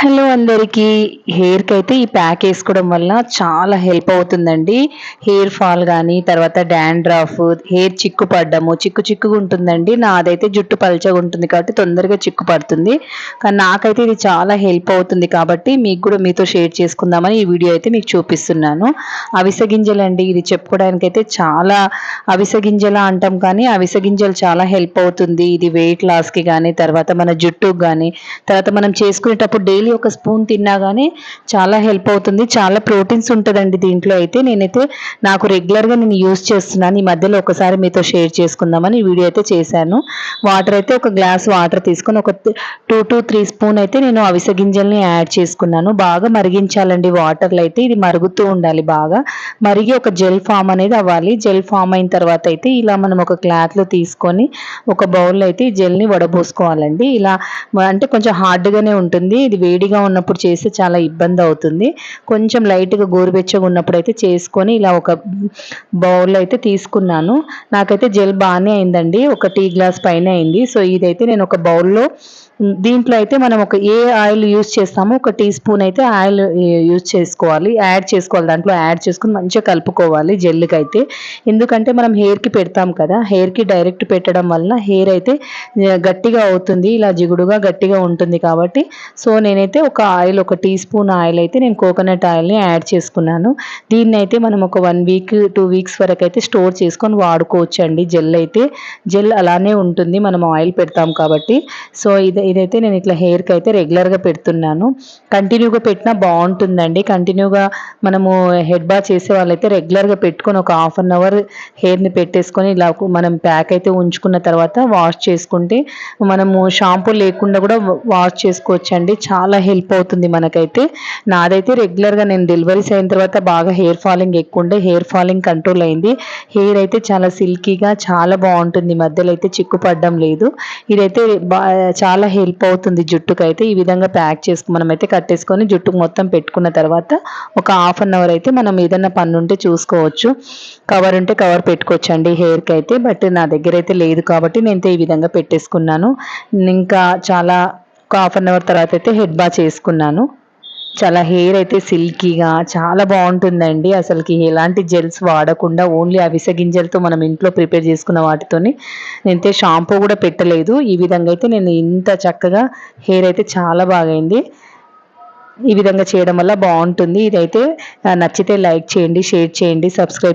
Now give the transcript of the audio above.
Hello అందరికీ. హెయిర్కి అయితే ఈ ప్యాక్ వేసుకోవడం వల్ల చాలా హెల్ప్ అవుతుందండి. హెయిర్ ఫాల్ కానీ తర్వాత డాండ్రాఫ్ హెయిర్ చిక్కు పడ్డము చిక్కు చిక్కుగా ఉంటుందండి. నాదైతే జుట్టు పలచగా ఉంటుంది కాబట్టి తొందరగా చిక్కు పడుతుంది కానీ నాకైతే ఇది చాలా హెల్ప్ అవుతుంది కాబట్టి మీకు కూడా మీతో షేర్ చేసుకుందామని ఈ వీడియో అయితే మీకు చూపిస్తున్నాను. అవిసె గింజలండి. ఇది చెప్పుకోవడానికైతే చాలా అవిసె గింజల అంటాం కానీ అవిసె గింజలు చాలా హెల్ప్ అవుతుంది. ఇది వెయిట్ లాస్కి కానీ తర్వాత మన జుట్టుకు కానీ తర్వాత మనం చేసుకునేటప్పుడు డైలీ డైలీ ఒక స్పూన్ తిన్నా కానీ చాలా హెల్ప్ అవుతుంది. చాలా ప్రోటీన్స్ ఉంటుందండి దీంట్లో అయితే. నేనైతే నాకు రెగ్యులర్గా నేను యూస్ చేస్తున్నాను. ఈ మధ్యలో ఒకసారి మీతో షేర్ చేసుకుందామని వీడియో అయితే చేశాను. వాటర్ అయితే ఒక గ్లాస్ వాటర్ తీసుకొని ఒక టూ టు త్రీ స్పూన్ అయితే నేను అవిసె గింజల్ని యాడ్ చేసుకున్నాను. బాగా మరిగించాలండి వాటర్లో అయితే. ఇది మరుగుతూ ఉండాలి బాగా. మరిగి ఒక జెల్ ఫామ్ అనేది అవ్వాలి. జెల్ ఫామ్ అయిన తర్వాత అయితే ఇలా మనం ఒక క్లాత్లో తీసుకొని ఒక బౌల్లో అయితే ఈ జెల్ని వడబోసుకోవాలండి. ఇలా అంటే కొంచెం హార్డ్గానే ఉంటుంది. ఇది వేడిగా ఉన్నప్పుడు చేస్తే చాలా ఇబ్బంది అవుతుంది. కొంచెం లైట్గా గోరువెచ్చగా ఉన్నప్పుడు అయితే చేసుకొని ఇలా ఒక బౌల్ అయితే తీసుకున్నాను. నాకైతే జెల్ బాగానే అయిందండి. ఒక టీ గ్లాస్ పైన అయింది. సో ఇదైతే నేను ఒక బౌల్లో దీంట్లో అయితే మనం ఒక ఏ ఆయిల్ యూజ్ చేస్తామో ఒక టీ స్పూన్ అయితే ఆయిల్ యూస్ చేసుకోవాలి. యాడ్ చేసుకోవాలి. దాంట్లో యాడ్ చేసుకుని మంచిగా కలుపుకోవాలి జెల్కి అయితే. ఎందుకంటే మనం హెయిర్కి పెడతాం కదా హెయిర్కి డైరెక్ట్ పెట్టడం వలన హెయిర్ అయితే గట్టిగా అవుతుంది. ఇలా జిగుడుగా గట్టిగా ఉంటుంది కాబట్టి. సో నేనైతే ఒక ఆయిల్ ఒక టీ స్పూన్ ఆయిల్ అయితే నేను కోకోనట్ ఆయిల్ని యాడ్ చేసుకున్నాను. దీన్ని అయితే మనం ఒక వన్ వీక్ టూ వీక్స్ వరకు అయితే స్టోర్ చేసుకొని వాడుకోవచ్చు అండి జెల్ అయితే. జెల్ అలానే ఉంటుంది. మనం ఆయిల్ పెడతాం కాబట్టి. సో ఇది ఇదైతే నేను ఇట్లా హెయిర్కి అయితే రెగ్యులర్గా పెడుతున్నాను. కంటిన్యూగా పెట్టినా బాగుంటుందండి. కంటిన్యూగా మనము హెడ్ బా చేసే వాళ్ళైతే రెగ్యులర్గా పెట్టుకొని ఒక హాఫ్ అన్ అవర్ హెయిర్ని పెట్టేసుకొని ఇలా మనం ప్యాక్ అయితే ఉంచుకున్న తర్వాత వాష్ చేసుకుంటే మనము షాంపూ లేకుండా కూడా వాష్ చేసుకోవచ్చు అండి చాలా హెల్ప్ అవుతుంది మనకైతే. నాదైతే రెగ్యులర్గా నేను డెలివరీస్ అయిన తర్వాత బాగా హెయిర్ ఫాలింగ్ ఎక్కువ ఉండే హెయిర్ ఫాలింగ్ కంట్రోల్ అయింది. హెయిర్ అయితే చాలా సిల్కీగా చాలా బాగుంటుంది. మధ్యలో అయితే చిక్కు పడడం లేదు. ఇదైతే చాలా హెల్ప్ అవుతుంది జుట్టుకు అయితే ఈ విధంగా ప్యాక్ చేసుకు మనమైతే కట్టేసుకొని జుట్టుకు మొత్తం పెట్టుకున్న తర్వాత ఒక హాఫ్ అన్ అవర్ అయితే మనం ఏదైనా పన్ను ఉంటే చూసుకోవచ్చు. కవర్ ఉంటే కవర్ పెట్టుకోవచ్చు అండి హెయిర్కి అయితే బట్ నా దగ్గర అయితే లేదు కాబట్టి నేను ఈ విధంగా పెట్టేసుకున్నాను. ఇంకా చాలా ఒక హాఫ్ అన్ అవర్ తర్వాత అయితే హెడ్ బా చేసుకున్నాను. చాలా హెయిర్ అయితే సిల్కీగా చాలా బాగుంటుందండి. అసలుకి ఎలాంటి జెల్స్ వాడకుండా ఓన్లీ అవిసె గింజలతో మనం ఇంట్లో ప్రిపేర్ చేసుకున్న వాటితోని. నేనైతే షాంపూ కూడా పెట్టలేదు. ఈ విధంగా అయితే నేను ఇంత చక్కగా హెయిర్ అయితే చాలా బాగైంది. ఈ విధంగా చేయడం వల్ల బాగుంటుంది. ఇదైతే నచ్చితే లైక్ చేయండి షేర్ చేయండి సబ్స్క్రైబ్